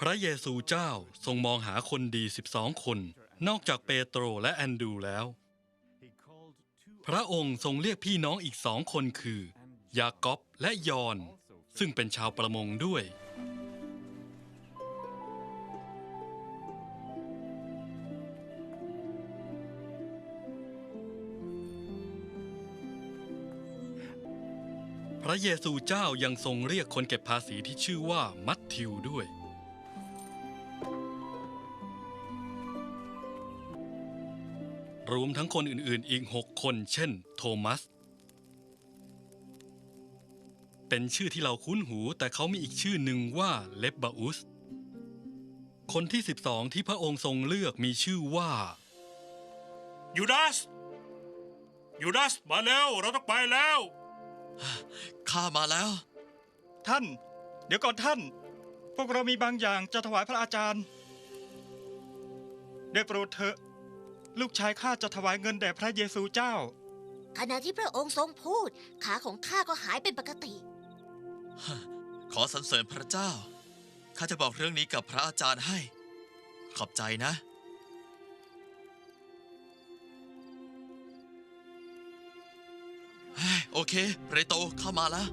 พระเยซูเจ้าทรงมองหาคนดี 12 คน นอกจากเปโตรและแอนดูแล้ว พระองค์ทรงเรียกพี่น้องอีกสองคนคือ ยากอบและยอน ซึ่งเป็นชาวประมงด้วย พระเยซูเจ้ายังทรงเรียกคนเก็บภาษีที่ชื่อว่ามัทธิวด้วย รวมทั้งคนอื่นๆอีกหกคนเช่น โทมัส เป็นชื่อที่เราคุ้นหูแต่เขามีอีกชื่อหนึ่งว่าเลบบาอุส คนที่ 12 ที่พระองค์ทรงเลือกมีชื่อว่ายูดาสยูดาสมาแล้วเราต้องไปแล้ว ข้ามาแล้ว ท่าน เดี๋ยวก่อนท่าน พวกเรามีบางอย่างจะถวายพระอาจารย์ ได้โปรดเถอะ ลูกชายข้าจะถวายเงินแด่พระเยซูเจ้า ขณะที่พระองค์ทรงพูด ขาของข้าก็หายเป็นปกติ ขอสรรเสริญพระเจ้า ข้าจะบอกเรื่องนี้กับพระอาจารย์ให้ ขอบใจนะ โอเค เรโตเข้ามาแล้ว